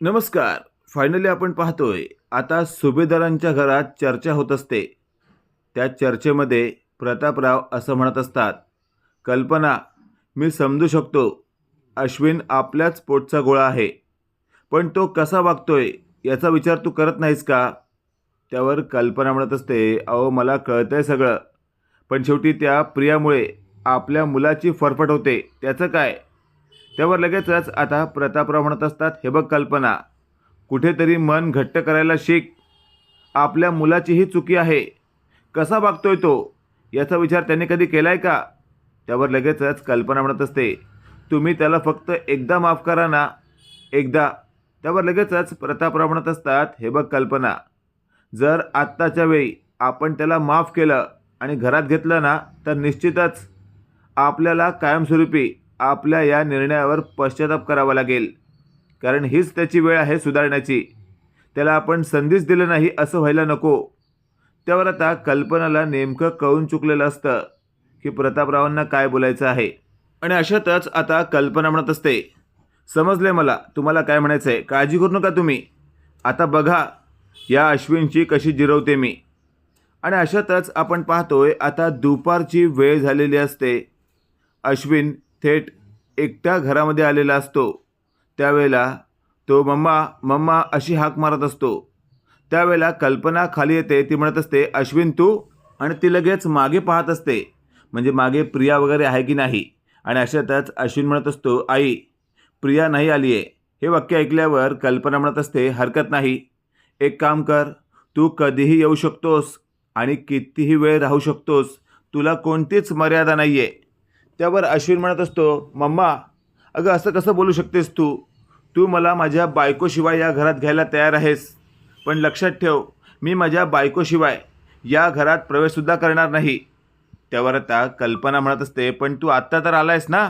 नमस्कार. फायनली आपण पाहतोय आता सुभेदारांच्या घरात चर्चा होत असते. त्या चर्चेमध्ये प्रतापराव असं म्हणत असतात कल्पना मी समजू शकतो अश्विन आपल्याच पोटचा गोळा आहे. पण तो कसा वागतोय याचा विचार तू करत नाहीस का? त्यावर कल्पना म्हणत असते अहो मला कळतंय सगळं. पण शेवटी त्या प्रियामुळे आपल्या मुलाची फरफट होते. त्याचं काय? त्यावर लगेचच आता प्रतापराव म्हणत असतात हे बघ कल्पना कुठेतरी मन घट्ट करायला शिक. आपल्या मुलाचीही चुकी आहे. कसा वागतोय तो? याचा विचार त्याने कधी केला आहे का? त्यावर लगेचच कल्पना म्हणत असते तुम्ही त्याला फक्त एकदा माफ करा ना एकदा. त्यावर लगेचच प्रतापराव म्हणत असतात हे बघ कल्पना जर आत्ताच्या वेळी आपण त्याला माफ केलं आणि घरात घेतलं ना तर निश्चितच आपल्याला कायमस्वरूपी आपल्या या निर्णयावर पश्चाताप करावा लागेल. कारण हीच त्याची वेळ आहे सुधारण्याची. त्याला आपण संधीच दिलं नाही असं व्हायला नको. त्यावर आता कल्पनाला नेमकं कळून चुकलेलं असतं की प्रतापरावांना काय बोलायचं आहे. आणि अशातच आता कल्पना म्हणत असते समजले मला तुम्हाला काय म्हणायचं आहे काळजी करू नका तुम्ही. आता बघा या अश्विनची कशी जिरवते मी. आणि अशातच आपण पाहतोय आता दुपारची वेळ झालेली असते. अश्विन थेट एकट्या घरामध्ये आलेला असतो. त्यावेळेला तो मम्मा मम्मा अशी हाक मारत असतो. त्यावेळेला कल्पना खाली येते ती म्हणत असते अश्विन तू? आणि ती लगेच मागे पाहत असते. म्हणजे मागे प्रिया वगैरे आहे की नाही? आणि अशातच अश्विन म्हणत असतो आई प्रिया नाही आली आहे हे वाक्य ऐकल्यावर कल्पना म्हणत असते हरकत नाही. एक काम कर तू कधीही येऊ शकतोस आणि कितीही वेळ राहू शकतोस तुला कोणतीच मर्यादा नाही आहे त्यावर अश्विन म्हणत असतो मम्मा अगं असं कसं बोलू शकतेस तू? तू मला माझ्या बायकोशिवाय या घरात घ्यायला तयार आहेस. पण लक्षात ठेव मी माझ्या बायकोशिवाय या घरात प्रवेशसुद्धा करणार नाही. त्यावर आता कल्पना म्हणत असते पण तू आत्ता तर आला आहेस ना?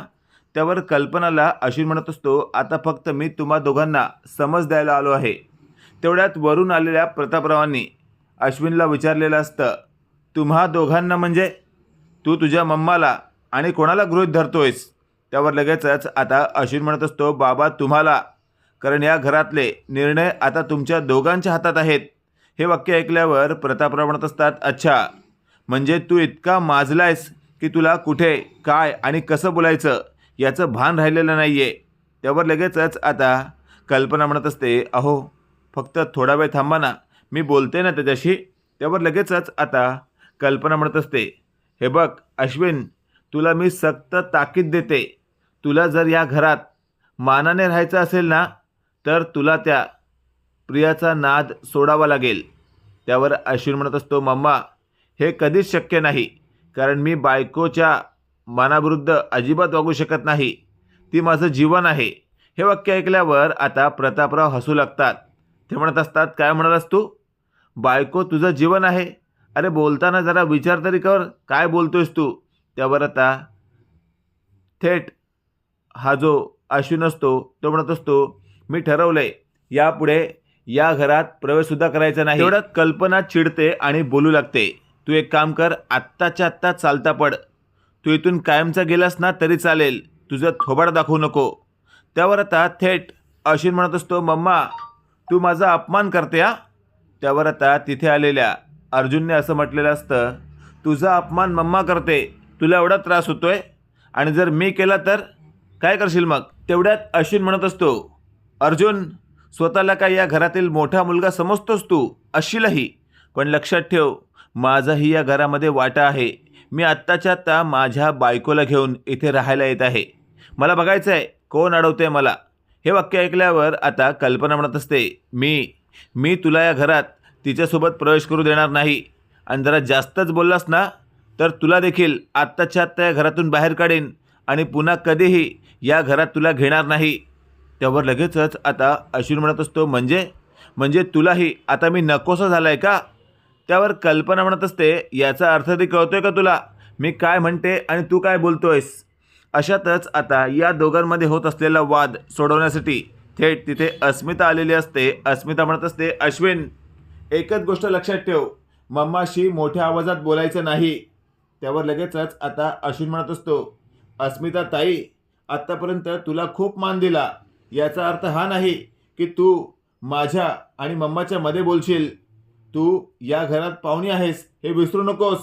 त्यावर कल्पनाला अश्विन म्हणत असतो आता फक्त मी तुम्हा दोघांना समज द्यायला आलो आहे. तेवढ्यात वरून आलेल्या प्रतापरावांनी अश्विनला विचारलेलं असतं तुम्हा दोघांना म्हणजे? तू तुझ्या मम्माला आणि कोणाला गृहीत धरतोयस? त्यावर लगेचच आता अश्विन म्हणत असतो बाबा तुम्हाला. कारण या घरातले निर्णय आता तुमच्या दोघांच्या हातात आहेत. हे वाक्य ऐकल्यावर प्रतापराव म्हणत असतात अच्छा म्हणजे तू इतका माजलायस की तुला कुठे काय आणि कसं बोलायचं याचं भान राहिलेलं नाही आहे त्यावर लगेचच आता कल्पना म्हणत असते अहो फक्त थोडा वेळ थांबा ना मी बोलते ना त्याच्याशी. त्यावर लगेचच आता कल्पना म्हणत असते हे बघ अश्विन तुला मी सक्त ताकीद देते. तुला जर या घरात मानाने राहायचं असेल ना तर तुला त्या प्रियाचा नाद सोडावा लागेल. त्यावर अश्विन म्हणत असतो मम्मा हे कधीच शक्य नाही कारण मी बायकोच्या मनाविरुद्ध अजिबात वागू शकत नाही. ती माझं जीवन आहे. हे वाक्य ऐकल्यावर आता प्रतापराव हसू लागतात. ते म्हणत असतात काय म्हणालास तू? बायको तुझं जीवन आहे? अरे बोलताना जरा विचार तरी कर काय बोलतोयस तू? त्यावर आता थेट हा जो अश्विन असतो तो म्हणत असतो मी ठरवलंय यापुढे या घरात प्रवेशसुद्धा करायचा नाही. एवढ्यात कल्पना चिडते आणि बोलू लागते. तू एक काम कर आत्ताच्या आत्ता चालता पड. तू इथून कायमचा गेलास ना तरी चालेल. तुझं थोबाड दाखवू नको. त्यावर आता थेट अश्विन म्हणत असतो मम्मा तू माझा अपमान करते हा? त्यावर आता तिथे आलेल्या अर्जुनने असं म्हटलेलं असतं तुझा अपमान मम्मा करते. तुला एवढा त्रास होतो आहे आणि जर मी केला तर काय करशील मग? तेवढ्यात अश्विन म्हणत असतो अर्जुन स्वतःला काय या घरातील मोठा मुलगा समजतोस तू? अशीलही पण लक्षात ठेव माझाही या घरामध्ये वाटा आहे. मी आत्ताच्या आत्ता माझ्या बायकोला घेऊन इथे राहायला येत आहे. मला बघायचं आहे कोण अडवते मला? हे वाक्य ऐकल्यावर आता कल्पना म्हणत असते मी मी तुला या घरात तिच्यासोबत प्रवेश करू देणार नाही. आणि जरा जास्तच बोललास ना तर तुला देखील आत्ताच्या आत्ता या घरातून बाहेर काढेन आणि पुन्हा कधीही या घरात तुला घेणार नाही. त्यावर लगेचच आता अश्विन म्हणत असतो म्हणजे? म्हणजे तुलाही? आता मी नकोसा झाला आहे का? त्यावर कल्पना म्हणत असते याचा अर्थ ते कळतोय का तुला? मी काय म्हणते आणि तू काय बोलतोयस? अशातच आता या दोघांमध्ये होत असलेला वाद सोडवण्यासाठी थेट तिथे अस्मिता आलेली असते. अस्मिता म्हणत असते अश्विन एकच गोष्ट लक्षात ठेव. मम्माशी मोठ्या आवाजात बोलायचं नाही. त्यावर लगेचच आता अश्विन म्हणत असतो अस्मिता ताई आत्तापर्यंत तुला खूप मान दिला. याचा अर्थ हा नाही की तू माझ्या आणि मम्माच्या मध्ये बोलशील. तू या घरात पाहुणी आहेस हे विसरू नकोस.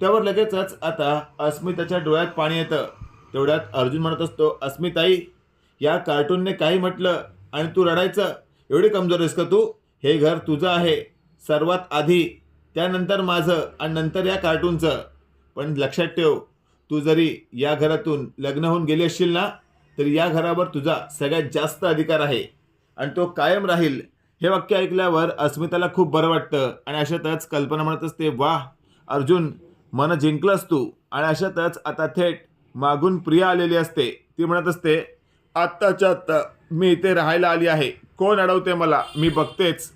त्यावर लगेचच आता अस्मिताच्या डोळ्यात पाणी येतं. तेवढ्यात अर्जुन म्हणत असतो अस्मिताई या कार्टूनने काही म्हटलं आणि तू रडायचं. एवढी कमजोर आहेस का तू? हे घर तुझं आहे. सर्वात आधी त्यानंतर माझं आणि नंतर या कार्टूनचं. पण लक्षात ठेव तू जरी या घरातून लग्न होऊन गेली असशील ना तरी या घरावर तुझा सगळ्यात जास्त अधिकार आहे. आणि तो कायम राहील. हे वाक्य ऐकल्यावर अस्मिताला खूप बरं वाटतं आणि अशातच कल्पना म्हणत असते वाह अर्जुन मन जिंकलंस तू. आणि अशातच आता थेट मागून प्रिया आलेली असते. ती म्हणत असते आत्ताच्या आत्ता मी इथे राहायला आली आहे. कोण अडवते मला? मी बघतेच.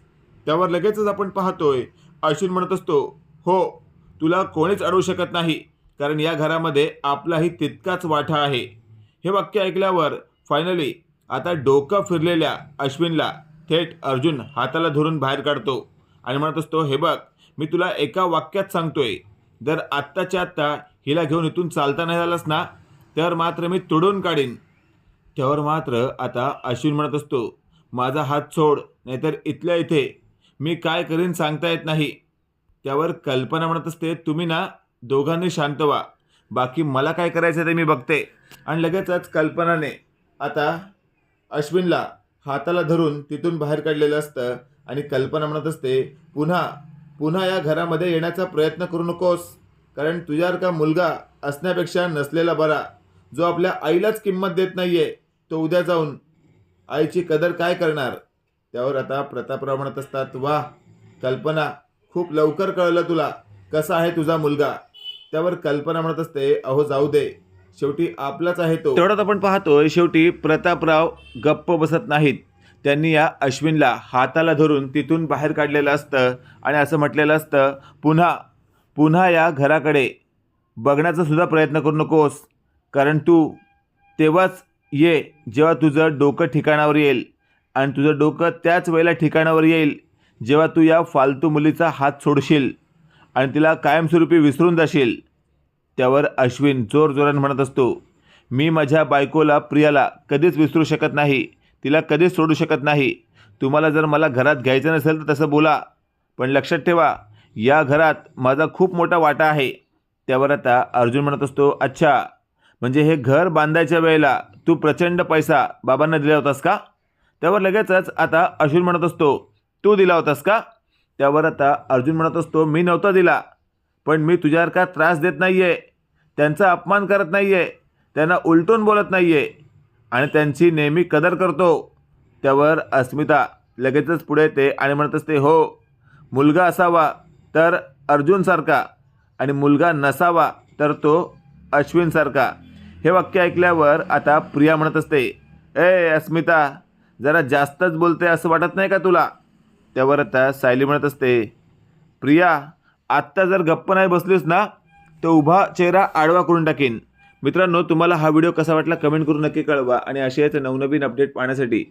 त्यावर लगेचच आपण पाहतोय अश्विन म्हणत असतो हो तुला कोणीच अडवू शकत नाही कारण या घरामध्ये आपलाही तितकाच वाटा आहे. हे वाक्य ऐकल्यावर फायनली आता डोकं फिरलेल्या अश्विनला थेट अर्जुन हाताला धरून बाहेर काढतो आणि म्हणत असतो हे बघ मी तुला एका वाक्यात सांगतोय जर आत्ताच्या आत्ता हिला घेऊन इथून चालता नाही झालास ना तर मात्र मी तोडून काढीन. त्यावर मात्र आता अश्विन म्हणत असतो माझा हात सोड नाहीतर इथल्या इथे मी काय करीन सांगता येत नाही. त्यावर कल्पना म्हणत असते तुम्ही ना दोघांनी शांत व्हा. बाकी मला काय करायचं ते मी बघते. आणि लगेचच कल्पनाने आता अश्विनला हाताला धरून तिथून बाहेर काढलेलं असतं आणि कल्पना म्हणत असते पुन्हा पुन्हा या घरामध्ये येण्याचा प्रयत्न करू नकोस. कारण तुझ्यासारखा मुलगा असण्यापेक्षा नसलेला बरा. जो आपल्या आईलाच किंमत देत नाही आहे तो उद्या जाऊन आईची कदर काय करणार? त्यावर आता प्रतापराव म्हणत असतात वा कल्पना खूप लवकर कळलं तुला कसा आहे तुझा मुलगा. त्यावर कल्पना म्हणत असते अहो जाऊ दे. शेवटी आपलाच आहे तो. तेवढ्यात आपण पाहतोय शेवटी प्रतापराव गप्प बसत नाहीत. त्यांनी या अश्विनला हाताला धरून तिथून बाहेर काढलेलं असतं आणि असं म्हटलेलं असतं पुन्हा पुन्हा या घराकडे. बघण्याचा सुद्धा प्रयत्न करू नकोस. कारण तू तेव्हाच ये जेव्हा तुझं डोकं ठिकाणावर येईल. आणि तुझं डोकं त्याच वेळेला ठिकाणावर येईल. जेव्हा तू या फालतू मुलीचा हात सोडशील आणि तिला कायमस्वरूपी विसरून जाशील त्यावर अश्विन जोरजोरानं म्हणत असतो मी माझ्या बायकोला प्रियाला कधीच विसरू शकत नाही तिला कधीच सोडू शकत नाही. तुम्हाला जर मला घरात घ्यायचं नसेल तर तसं बोला. पण लक्षात ठेवा या घरात माझा खूप मोठा वाटा आहे. त्यावर आता अर्जुन म्हणत असतो अच्छा म्हणजे हे घर बांधायच्या वेळेला तू प्रचंड पैसा बाबांना दिला होतास का? त्यावर लगेचच आता अश्विन म्हणत असतो तू दिला होतास का? त्यावर आता अर्जुन म्हणत असतो मी नव्हता दिला पण मी तुझ्यासारखा त्रास देत नाही आहे त्यांचा अपमान करत नाही आहे त्यांना उलटून बोलत नाही आहे आणि त्यांची नेहमी कदर करतो. त्यावर अस्मिता लगेचच पुढे येते आणि म्हणत असते हो मुलगा असावा तर अर्जुनसारखा आणि मुलगा नसावा तर तो अश्विनसारखा हे वाक्य ऐकल्यावर आता प्रिया म्हणत असते ए अस्मिता जरा जास्तच बोलते असं वाटत नाही का तुला? त्यावर आता सायली म्हणत असते प्रिया आत्ता जर गप्प नाही बसलीस ना तर उभा चेहरा आडवा करून टाकीन. मित्रांनो तुम्हाला हा व्हिडिओ कसा वाटला कमेंट करून नक्की कळवा आणि अशाच नवनवीन अपडेट पाहण्यासाठी